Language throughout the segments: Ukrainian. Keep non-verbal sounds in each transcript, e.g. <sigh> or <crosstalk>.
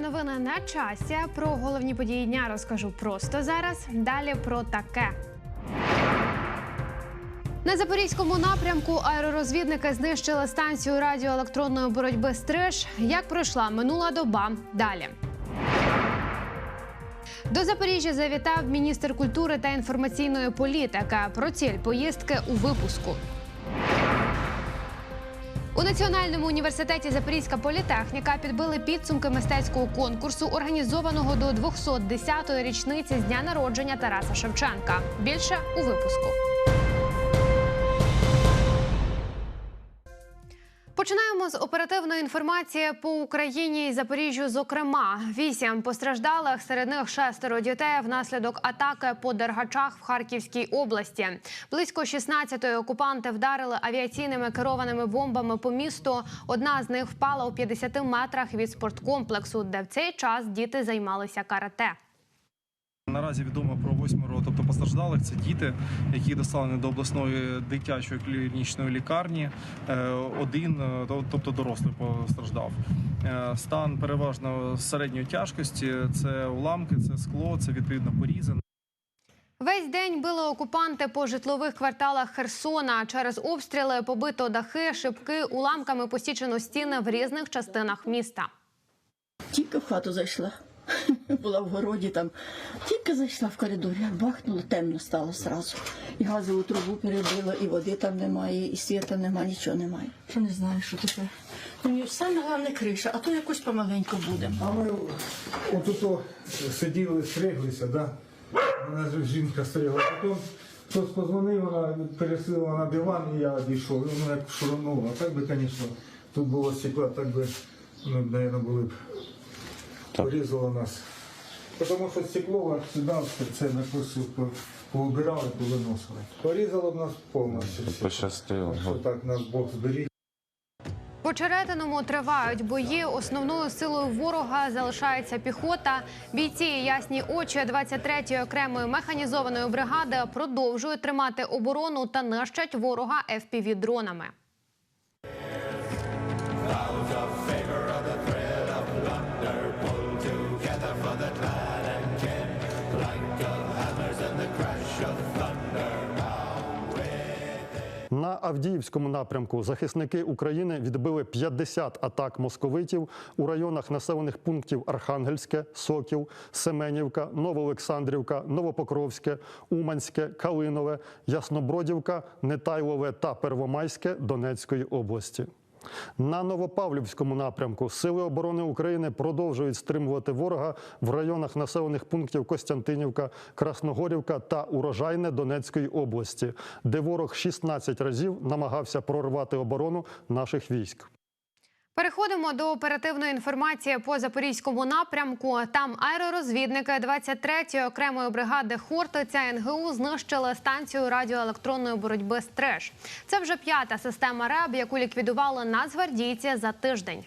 Новини на часі. Про головні події дня розкажу просто зараз. Далі про таке. На запорізькому напрямку аеророзвідники знищили станцію радіоелектронної боротьби Стриж. Як пройшла минула доба? Далі. До Запоріжжя завітав міністр культури та інформаційної політики. Про ціль поїздки у випуску. У Національному університеті Запорізька політехніка підбили підсумки мистецького конкурсу, організованого до 210-ї річниці з дня народження Тараса Шевченка. Більше у випуску. Оперативної інформації по Україні і Запоріжжю. Зокрема, вісім постраждалих серед них шестеро дітей внаслідок атаки по Дергачах в Харківській області. Близько 16-ї окупанти вдарили авіаційними керованими бомбами по місту. Одна з них впала у 50 метрах від спорткомплексу, де в цей час діти займалися карате. Наразі відомо про восьмеро, тобто постраждалих. Це діти, які доставлені до обласної дитячої клінічної лікарні. Е, Один, е, тобто дорослий, постраждав. Е, Стан переважно середньої тяжкості. Це уламки, це скло, це відповідно порізи. Весь день били окупанти по житлових кварталах Херсона. Через обстріли побито дахи, шибки, уламками посічено стіни в різних частинах міста. Тільки в хату зайшла. <laughs> Була в городі там. Тільки зайшла в коридор, як бахнуло, темно стало зразу. І газову трубу перебило, і води там немає, і світа немає, нічого немає. Що не знаю, що тепер. Мені саме головне криша, а то якось помаленьку буде. А ми отут сиділи, стриглися, да? Ж жінка стригла. Потім хтось позвонив, вона пересила на диван, і я дійшов. І воно як шурунуло. Так би, звісно, тут було стекло, так би, ну, мабуть, були б порізало нас. Тому що стекло сюди, це на курсі поубирали, повиносили. Порізало б нас повністю. Пощастило. Що так нас Бог зберіг. По Черетиному тривають бої. Основною силою ворога залишається піхота. Бійці ясні очі 23-ї окремої механізованої бригади продовжують тримати оборону та нищать ворога fpv дронами. На Авдіївському напрямку захисники України відбили 50 атак московитів у районах населених пунктів Архангельське, Сокіл, Семенівка, Новоолександрівка, Новопокровське, Уманське, Калинове, Яснобродівка, Нетайлове та Первомайське Донецької області. На Новопавлівському напрямку Сили оборони України продовжують стримувати ворога в районах населених пунктів Костянтинівка, Красногорівка та Урожайне Донецької області, де ворог 16 разів намагався прорвати оборону наших військ. Переходимо до оперативної інформації по запорізькому напрямку. Там аеророзвідники 23-ї окремої бригади Хортиця НГУ знищили станцію радіоелектронної боротьби «Стриж». Це вже п'ята система РЕБ, яку ліквідували нацгвардійці за тиждень.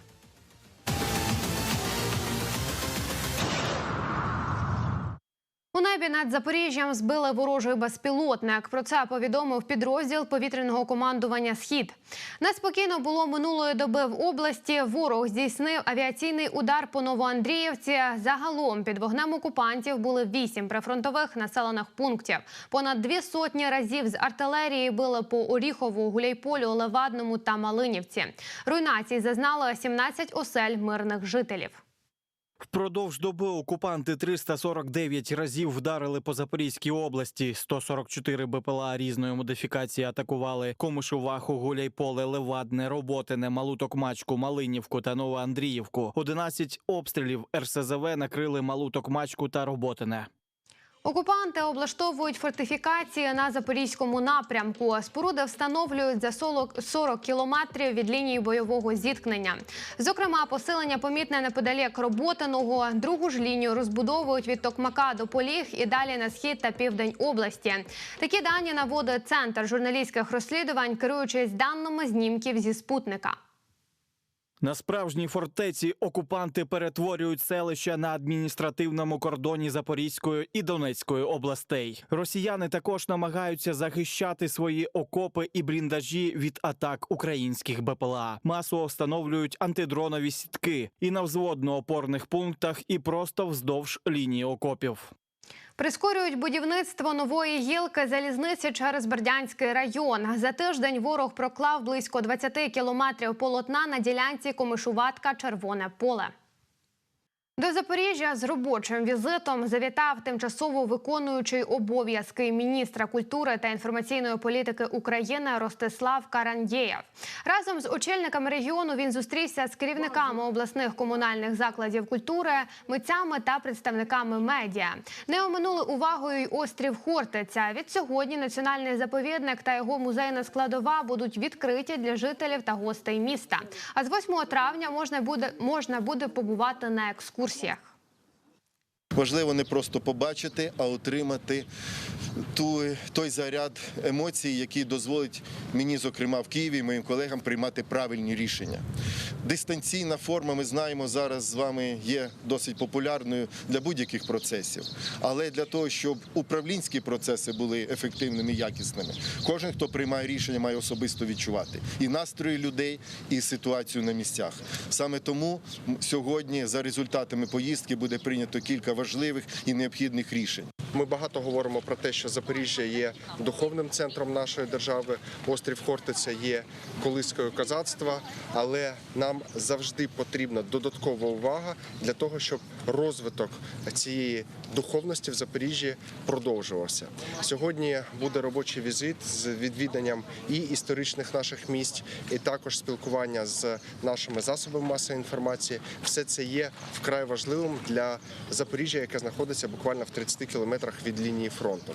Небі над Запоріжжям збили ворожий безпілотник. Про це повідомив підрозділ повітряного командування Схід. Неспокійно було минулої доби в області. Ворог здійснив авіаційний удар по Новоандріївці. Загалом під вогнем окупантів були вісім прифронтових населених пунктів. Понад дві сотні разів з артилерії били по Оріхову, Гуляйполю, Левадному та Малинівці. Руйнацій зазнали 17 осель мирних жителів. Впродовж доби окупанти 349 разів вдарили по Запорізькій області. 144 БПЛА різної модифікації атакували Комишуваху, Гуляйполе, Левадне, Роботине, малуток, мачку, Малинівку та Новоандріївку. 11 обстрілів РСЗВ накрили малуток, мачку та Роботине. Окупанти облаштовують фортифікації на запорізькому напрямку. Споруди встановлюють за 40 40 кілометрів від лінії бойового зіткнення. Зокрема, посилення помітне неподалік Роботиного. Другу ж лінію розбудовують від Токмака до Поліг і далі на схід та південь області. Такі дані наводить центр журналістських розслідувань, керуючись даними знімків зі спутника. На справжній фортеці окупанти перетворюють селища на адміністративному кордоні Запорізької і Донецької областей. Росіяни також намагаються захищати свої окопи і бліндажі від атак українських БПЛА. Масово встановлюють антидронові сітки і на взводно-опорних пунктах, і просто вздовж лінії окопів. Прискорюють будівництво нової гілки залізниці через Бердянський район. За тиждень ворог проклав близько 20 кілометрів полотна на ділянці Комишуватка Червоне поле. До Запоріжжя з робочим візитом завітав тимчасово виконуючий обов'язки міністра культури та інформаційної політики України Ростислав Карандєєв. Разом з очільниками регіону він зустрівся з керівниками обласних комунальних закладів культури, митцями та представниками медіа. Не оминули увагою й острів Хортиця. Від сьогодні національний заповідник та його музейна складова будуть відкриті для жителів та гостей міста. А з 8 травня можна буде можна буде побувати на екскурсіях. Важливо не просто побачити, а отримати ту, той заряд емоцій, який дозволить мені, зокрема в Києві, і моїм колегам приймати правильні рішення. Дистанційна форма, ми знаємо, зараз з вами є досить популярною для будь-яких процесів. Але для того, щоб управлінські процеси були ефективними і якісними, кожен, хто приймає рішення, має особисто відчувати і настрої людей, і ситуацію на місцях. Саме тому сьогодні за результатами поїздки буде прийнято кілька важливих і необхідних рішень. Ми багато говоримо про те, що Запоріжжя є духовним центром нашої держави. Острів Хортиця є колискою козацтва, але нам завжди потрібна додаткова увага для того, щоб розвиток цієї духовності в Запоріжжі продовжувався. Сьогодні буде робочий візит з відвіданням і історичних наших місць, і також спілкування з нашими засобами масової інформації. Все це є вкрай важливим для Запоріжжя, яке знаходиться буквально в 30 кілометрах від лінії фронту.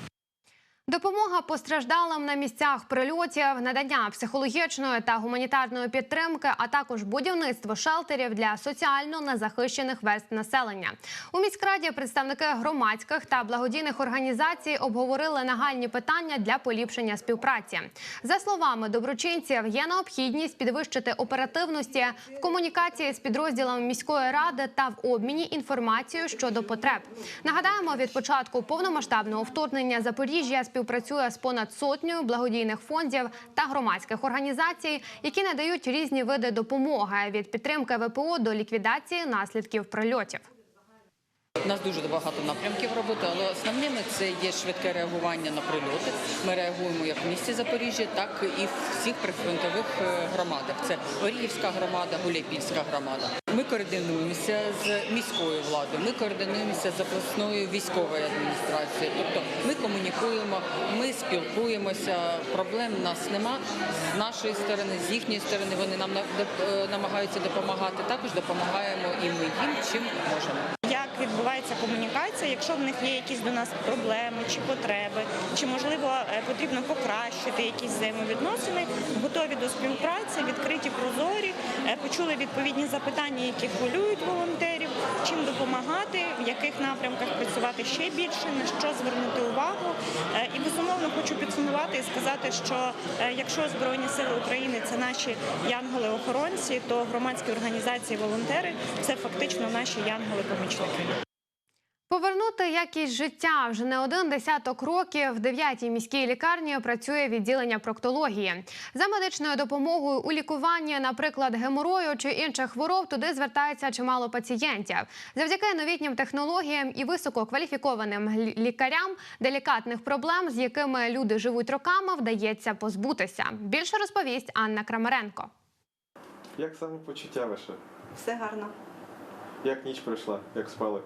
Допомога постраждалим на місцях прильотів, надання психологічної та гуманітарної підтримки, а також будівництво шелтерів для соціально незахищених верств населення. У міськраді представники громадських та благодійних організацій обговорили нагальні питання для поліпшення співпраці. За словами доброчинців, є необхідність підвищити оперативності в комунікації з підрозділами міської ради та в обміні інформацією щодо потреб. Нагадаємо, від початку повномасштабного вторгнення Запоріжжя співпрацює з понад сотнею благодійних фондів та громадських організацій, які надають різні види допомоги від підтримки ВПО до ліквідації наслідків прильотів. У нас дуже багато напрямків роботи, але основними це є швидке реагування на прильоти. Ми реагуємо як в місті Запоріжжя, так і в всіх прифронтових е, громадах. Це Оріївська громада, Гуляйпільська громада. Ми координуємося з міською владою, ми координуємося з обласною військовою адміністрацією. Тобто ми комунікуємо, ми спілкуємося. Проблем в нас нема з нашої сторони, з їхньої сторони. Вони нам е, намагаються допомагати. Також допомагаємо і ми їм чим можемо. Як відбувається комунікація, якщо в них є якісь до нас проблеми чи потреби, чи можливо е, потрібно покращити якісь взаємовідносини, готові до співпраці, відкриті прозорі, е, почули відповідні запитання, які хвилюють волонтерів, чим допомагати, в яких напрямках працювати ще більше, на що звернути увагу. Е, І безумовно хочу підсумувати і сказати, що е, якщо Збройні сили України це наші янголи-охоронці, то громадські організації, волонтери це фактично наші янголи-помічники. Повернути якість життя вже не один десяток років в 9-й міській лікарні працює відділення проктології. За медичною допомогою у лікуванні, наприклад, геморою чи інших хвороб, туди звертається чимало пацієнтів. Завдяки новітнім технологіям і висококваліфікованим лікарям делікатних проблем, з якими люди живуть роками, вдається позбутися. Більше розповість Анна Крамаренко. Як саме почуття ваше? Все гарно, Як ніч пройшла? Як спали?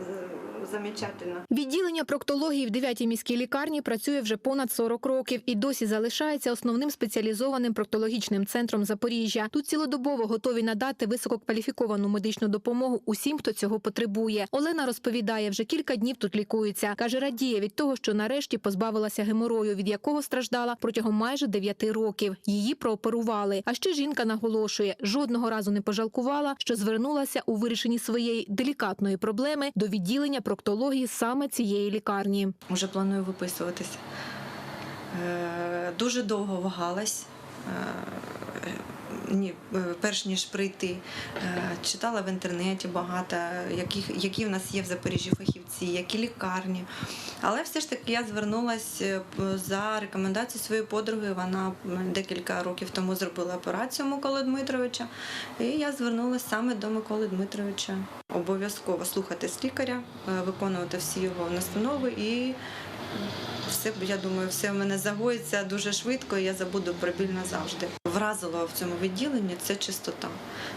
З- замечательно. Відділення проктології в 9-й міській лікарні працює вже понад 40 років і досі залишається основним спеціалізованим проктологічним центром Запоріжжя. Тут цілодобово готові надати висококваліфіковану медичну допомогу усім, хто цього потребує. Олена розповідає, вже кілька днів тут лікується. Каже, радіє від того, що нарешті позбавилася геморою, від якого страждала протягом майже 9 років. Її прооперували. А ще жінка наголошує, жодного разу не пожалкувала, що звернулася у вирішенні своєї делікатної проблеми до відділення проктології саме цієї лікарні. Уже планую виписуватися. Е, Дуже довго вагалась. Е, ні, е, перш ніж прийти, е, читала в інтернеті багато, які, які в нас є в Запоріжжі фахівці, які лікарні. Але все ж таки я звернулася за рекомендацією своєї подруги. Вона декілька років тому зробила операцію Миколи Дмитровича. І я звернулася саме до Миколи Дмитровича. Обов'язково слухатись лікаря, е, виконувати всі його настанови і все, я думаю, все в мене загоїться дуже швидко, і я забуду про біль назавжди. Вразило в цьому відділенні це чистота.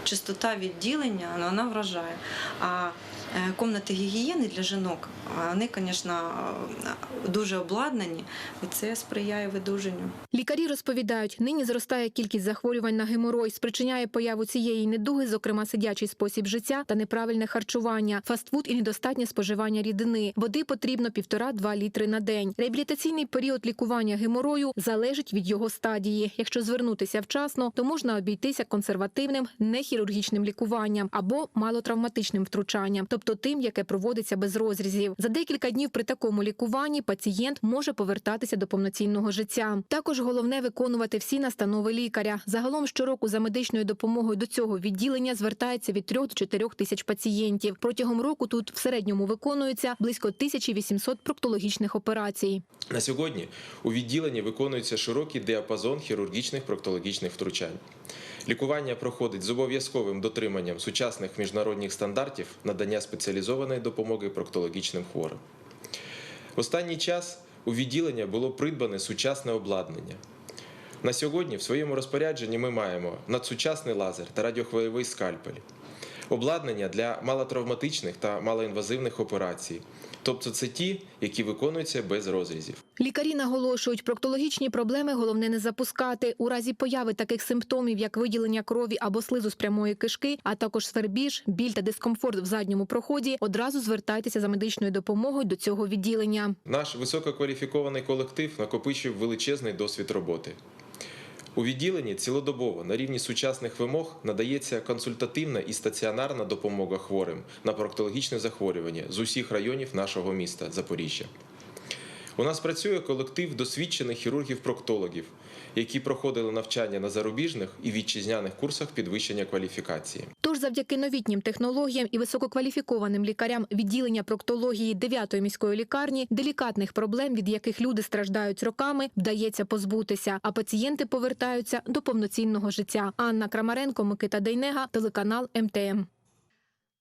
Чистота відділення ну, вона вражає. А комнати гігієни для жінок, вони, звісно, дуже обладнані, і це сприяє видуженню. Лікарі розповідають, нині зростає кількість захворювань на геморой, спричиняє появу цієї недуги, зокрема сидячий спосіб життя та неправильне харчування, фастфуд і недостатнє споживання рідини. Води потрібно 1,5-2 літри на день. Реабілітаційний період лікування геморою залежить від його стадії. Якщо звернутися вчасно, то можна обійтися консервативним нехірургічним лікуванням або малотравматичним втручанням, тобто тим, яке проводиться без розрізів. За декілька днів при такому лікуванні пацієнт може повертатися до повноцінного життя. Також головне виконувати всі настанови лікаря. Загалом щороку за медичною допомогою до цього відділення звертається від 3 до 4 тисяч пацієнтів. Протягом року тут в середньому виконується близько 1800 проктологічних операцій. На сьогодні у відділенні виконується широкий діапазон хірургічних проктологічних втручань. Лікування проходить з обов'язковим дотриманням сучасних міжнародних стандартів надання спеціалізованої допомоги проктологічним хворим. В останній час у відділення було придбане сучасне обладнання. На сьогодні в своєму розпорядженні ми маємо надсучасний лазер та радіохвильовий скальпель, обладнання для малотравматичних та малоінвазивних операцій. Тобто це ті, які виконуються без розрізів. Лікарі наголошують, проктологічні проблеми головне не запускати. У разі появи таких симптомів, як виділення крові або слизу з прямої кишки, а також свербіж, біль та дискомфорт в задньому проході, одразу звертайтеся за медичною допомогою до цього відділення. Наш висококваліфікований колектив накопичив величезний досвід роботи. У відділенні цілодобово на рівні сучасних вимог надається консультативна і стаціонарна допомога хворим на проктологічне захворювання з усіх районів нашого міста Запоріжжя. У нас працює колектив досвідчених хірургів-проктологів, які проходили навчання на зарубіжних і вітчизняних курсах підвищення кваліфікації. Тож завдяки новітнім технологіям і висококваліфікованим лікарям відділення проктології 9-ї міської лікарні делікатних проблем, від яких люди страждають роками, вдається позбутися, а пацієнти повертаються до повноцінного життя. Анна Крамаренко, Микита Дейнега, телеканал МТМ.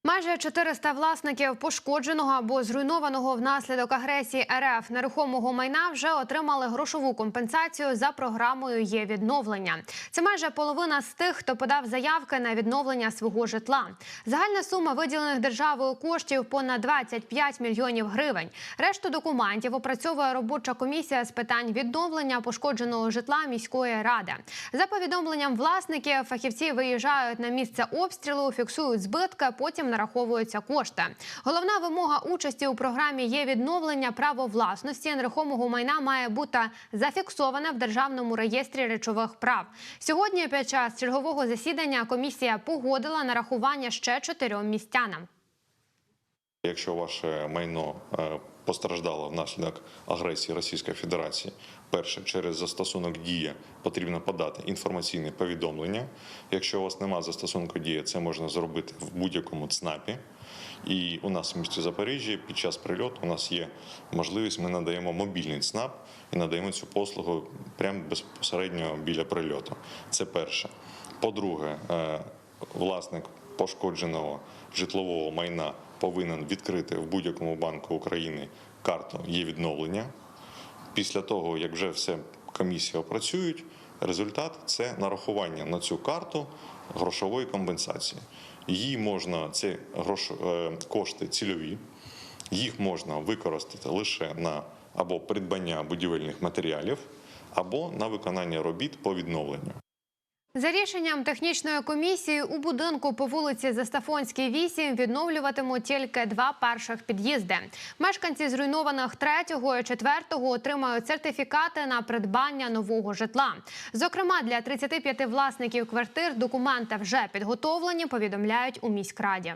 Майже 400 власників пошкодженого або зруйнованого внаслідок агресії РФ нерухомого майна вже отримали грошову компенсацію за програмою є відновлення. Це майже половина з тих, хто подав заявки на відновлення свого житла. Загальна сума виділених державою коштів понад 25 мільйонів гривень. Решту документів опрацьовує робоча комісія з питань відновлення пошкодженого житла міської ради. За повідомленням власників, фахівці виїжджають на місце обстрілу, фіксують збитки, потім нараховуються кошти. Головна вимога участі у програмі є відновлення право власності нерухомого майна має бути зафіксоване в державному реєстрі речових прав. Сьогодні під час чергового засідання комісія погодила нарахування ще чотирьом містянам. Якщо ваше майно постраждало внаслідок агресії Російської Федерації, перше через застосунок дія потрібно подати інформаційне повідомлення. Якщо у вас немає застосунку дія, це можна зробити в будь-якому ЦНАПі. І у нас в місті Запоріжжя під час прильоту у нас є можливість, ми надаємо мобільний ЦНАП і надаємо цю послугу прямо безпосередньо біля прильоту. Це перше. По-друге, е, власник пошкодженого житлового майна повинен відкрити в будь-якому банку України карту є відновлення. Після того, як вже все комісія опрацюють, результат це нарахування на цю карту грошової компенсації. Її можна, ці грош, е, кошти цільові, їх можна використати лише на або придбання будівельних матеріалів, або на виконання робіт по відновленню. За рішенням технічної комісії у будинку по вулиці Застафонській 8 відновлюватимуть тільки два перших під'їзди. Мешканці зруйнованих третього і четвертого отримають сертифікати на придбання нового житла. Зокрема, для 35 власників квартир документи вже підготовлені. Повідомляють у міськраді.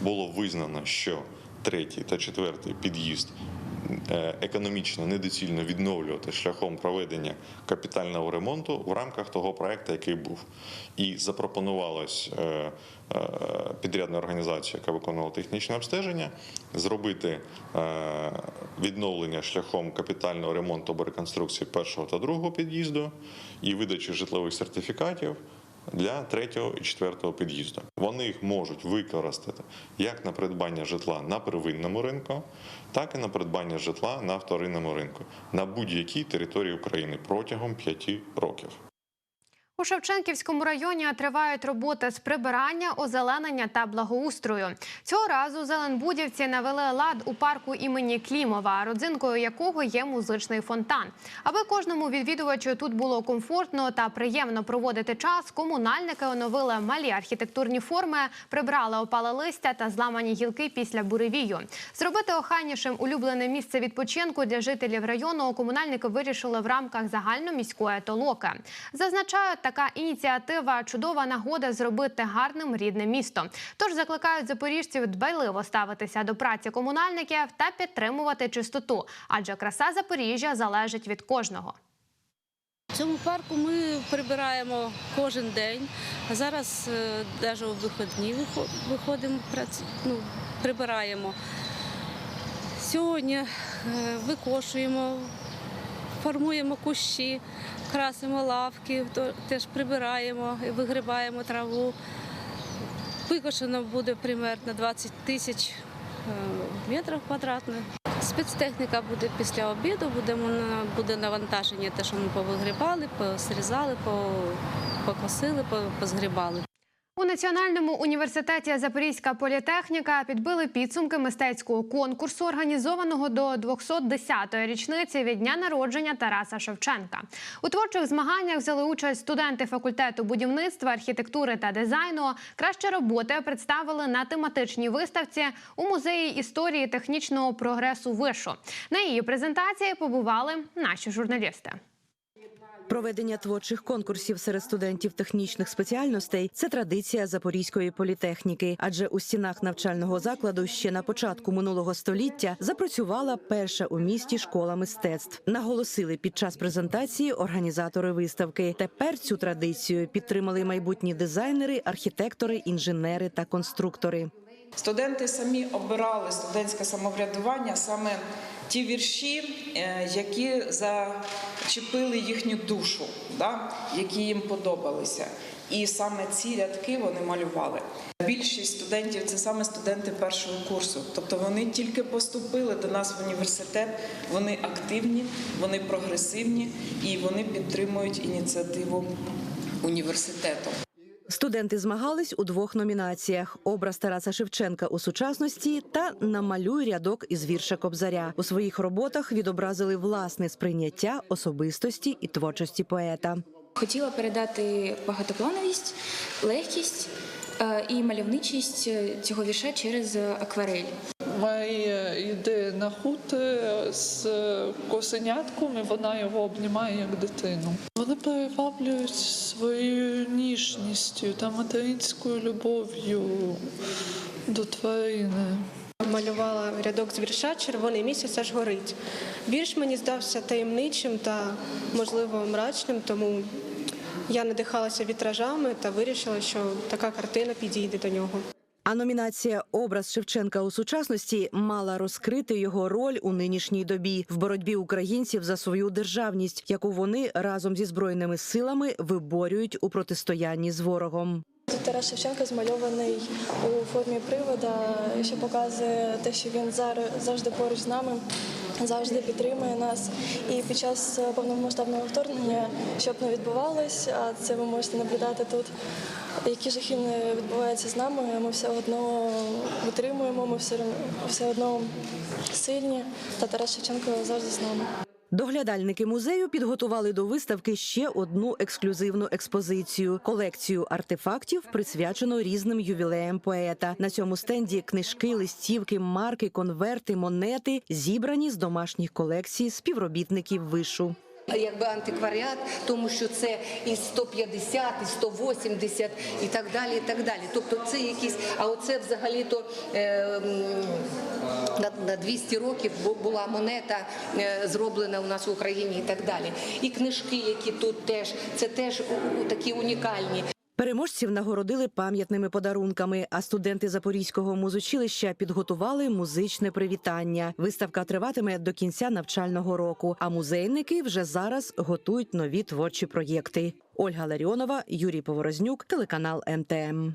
Було визнано, що третій та четвертий під'їзд економічно недоцільно відновлювати шляхом проведення капітального ремонту в рамках того проекту, який був. І запропонувалось е, е, підрядна організація, яка виконувала технічне обстеження, зробити е, відновлення шляхом капітального ремонту або реконструкції першого та другого під'їзду і видачі житлових сертифікатів для третього і четвертого під'їзду. Вони їх можуть використати як на придбання житла на первинному ринку, так і на придбання житла на вторинному ринку на будь-якій території України протягом п'яти років. У Шевченківському районі тривають роботи з прибирання, озеленення та благоустрою. Цього разу зеленбудівці навели лад у парку імені Клімова, родзинкою якого є музичний фонтан. Аби кожному відвідувачу тут було комфортно та приємно проводити час, комунальники оновили малі архітектурні форми, прибрали опале листя та зламані гілки після буревію. Зробити охайнішим улюблене місце відпочинку для жителів району комунальники вирішили в рамках загальноміської толоки. Зазначають, така ініціатива чудова нагода зробити гарним рідне місто. Тож закликають запоріжців дбайливо ставитися до праці комунальників та підтримувати чистоту, адже краса Запоріжжя залежить від кожного. В цьому парку ми прибираємо кожен день. А зараз навіть у вихідні виходимо, ну, прибираємо. Сьогодні е, викошуємо, формуємо кущі, красимо лавки, теж прибираємо, і вигрібаємо траву. Викошено буде примерно 20 тисяч е, метрів квадратних. Спецтехніка буде після обіду, будемо буде навантаження, те, що ми повигрібали, посрізали, покосили, позгрібали. У Національному університеті Запорізька політехніка підбили підсумки мистецького конкурсу, організованого до 210-ї річниці від дня народження Тараса Шевченка. У творчих змаганнях взяли участь студенти факультету будівництва, архітектури та дизайну. Кращі роботи представили на тематичній виставці у музеї історії технічного прогресу вишу. На її презентації побували наші журналісти. Проведення творчих конкурсів серед студентів технічних спеціальностей це традиція Запорізької політехніки, адже у стінах навчального закладу ще на початку минулого століття запрацювала перша у місті школа мистецтв. Наголосили під час презентації організатори виставки. Тепер цю традицію підтримали майбутні дизайнери, архітектори, інженери та конструктори. Студенти самі обирали студентське самоврядування саме ті вірші, е, які зачепили їхню душу, да, які їм подобалися. І саме ці рядки вони малювали. Більшість студентів це саме студенти першого курсу. Тобто вони тільки поступили до нас в університет, вони активні, вони прогресивні і вони підтримують ініціативу університету. Студенти змагались у двох номінаціях: образ Тараса Шевченка у сучасності та намалюй рядок із вірша Кобзаря. У своїх роботах відобразили власне сприйняття особистості і творчості поета. Хотіла передати багатоплановість, легкість е, і мальовничість е, цього вірша через акварель. Має йде на худ е, з косенятком, і вона його обнімає як дитину. Вони приваблюють своєю ніжністю та материнською любов'ю до тварини. Малювала рядок з вірша Червоний місяць аж горить. Вірш мені здався таємничим та, можливо, мрачним, тому я надихалася вітражами та вирішила, що така картина підійде до нього. А номінація Образ Шевченка у сучасності мала розкрити його роль у нинішній добі в боротьбі українців за свою державність, яку вони разом зі збройними силами виборюють у протистоянні з ворогом. Тут Тарас Шевченко змальований у формі привода, що показує те, що він завжди поруч з нами, завжди підтримує нас. І під час повномасштабного вторгнення, що б не відбувалось, а це ви можете наблюдати тут. Які жахи не відбуваються з нами, ми все одно витримуємо, ми все, все одно сильні. Та Тарас Шевченко завжди з нами. Доглядальники музею підготували до виставки ще одну ексклюзивну експозицію колекцію артефактів, присвячену різним ювілеям поета. На цьому стенді книжки, листівки, марки, конверти, монети зібрані з домашніх колекцій співробітників вишу. Якби антикваріат, тому що це і 150, і 180, і так далі. і так далі. Тобто це якісь, а оце взагалі-то е, на, на 200 років була монета е, зроблена у нас в Україні і так далі. І книжки, які тут теж, це теж такі унікальні. Переможців нагородили пам'ятними подарунками, а студенти Запорізького музучилища підготували музичне привітання. Виставка триватиме до кінця навчального року. А музейники вже зараз готують нові творчі проєкти. Ольга Ларіонова, Юрій Поворознюк, телеканал МТМ.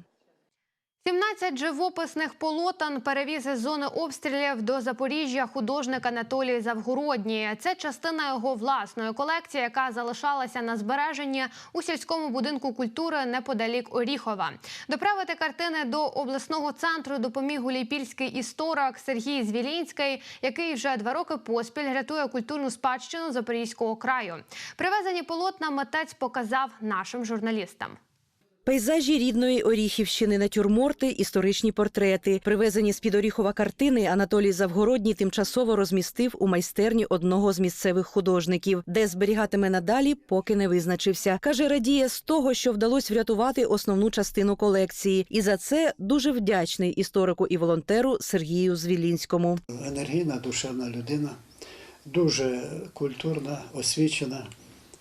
17 живописних полотен перевіз із зони обстрілів до Запоріжжя художник Анатолій Завгородній. Це частина його власної колекції, яка залишалася на збереженні у сільському будинку культури неподалік Оріхова. Доправити картини до обласного центру допоміг гулійпільський історик Сергій Звілінський, який вже два роки поспіль рятує культурну спадщину Запорізького краю. Привезені полотна митець показав нашим журналістам. Пейзажі рідної Оріхівщини, натюрморти, історичні портрети. Привезені з-під Оріхова картини Анатолій Завгородній тимчасово розмістив у майстерні одного з місцевих художників, де зберігатиме надалі, поки не визначився. Каже, радіє з того, що вдалося врятувати основну частину колекції, і за це дуже вдячний історику і волонтеру Сергію Звілінському. енергійна, душевна людина, дуже культурна, освічена,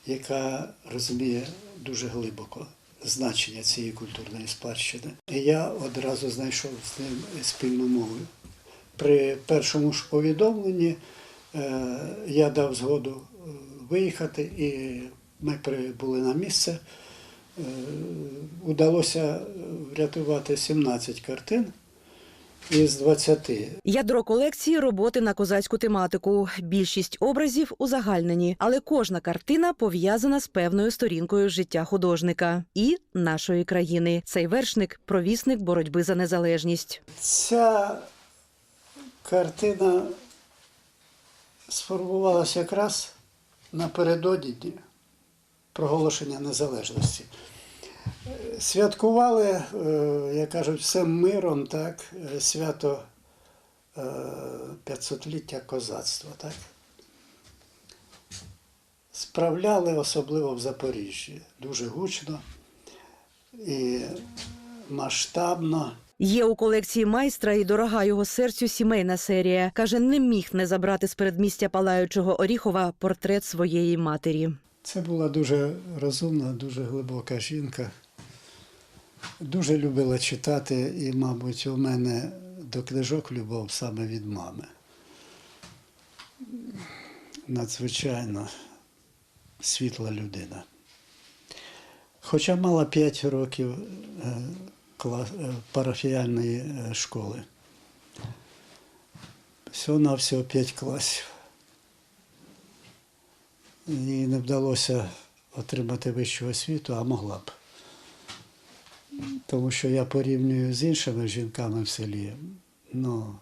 яка розуміє дуже глибоко значення цієї культурної спадщини. Я одразу знайшов з ним спільну мову. При першому ж повідомленні е, я дав згоду е, виїхати, і ми прибули на місце. Е, Удалося врятувати 17 картин із 20. Ядро колекції роботи на козацьку тематику. Більшість образів узагальнені, але кожна картина пов'язана з певною сторінкою життя художника і нашої країни. Цей вершник провісник боротьби за незалежність. Ця картина сформувалася якраз напередодні проголошення незалежності. Е, Святкували, е, як кажуть, всім миром, так, е, свято е, 500-ліття козацтва. Так. Справляли особливо в Запоріжжі. Дуже гучно і масштабно. Є у колекції майстра і дорога його серцю сімейна серія. Каже, не міг не забрати з передмістя палаючого Оріхова портрет своєї матері. Це була дуже розумна, дуже глибока жінка. Дуже любила читати, і, мабуть, у мене до книжок любов саме від мами. Надзвичайно світла людина. Хоча мала 5 років е, е, парафіяльної е, школи. Всього-навсього 5 класів. Їй не вдалося отримати вищу освіту, а могла б. Тому що я порівнюю з іншими жінками в селі. Ну,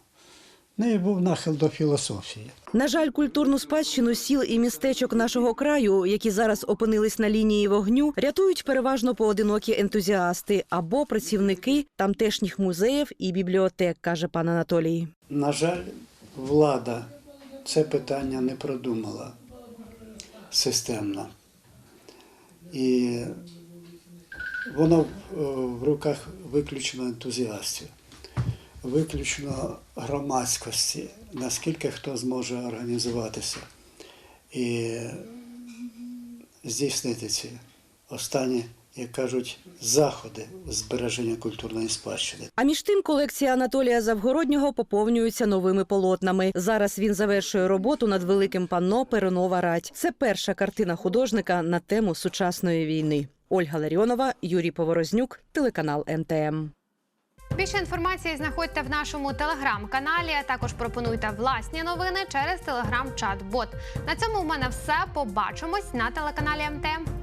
в неї був нахил до філософії. На жаль, культурну спадщину сіл і містечок нашого краю, які зараз опинились на лінії вогню, рятують переважно поодинокі ентузіасти або працівники тамтешніх музеїв і бібліотек, каже пан Анатолій. На жаль, влада це питання не продумала системно. І воно е, в руках виключно ентузіастів, виключно громадськості, наскільки хто зможе організуватися і здійснити ці останні, як кажуть, заходи збереження культурної спадщини. А між тим колекція Анатолія Завгороднього поповнюється новими полотнами. Зараз він завершує роботу над великим панно Перонова рать. Це перша картина художника на тему сучасної війни. Ольга Ларіонова, Юрій Поворознюк, телеканал МТМ. Більше інформації знаходьте в нашому телеграм-каналі. а Також пропонуйте власні новини через телеграм-чат-бот. На цьому в мене все. Побачимось на телеканалі МТМ.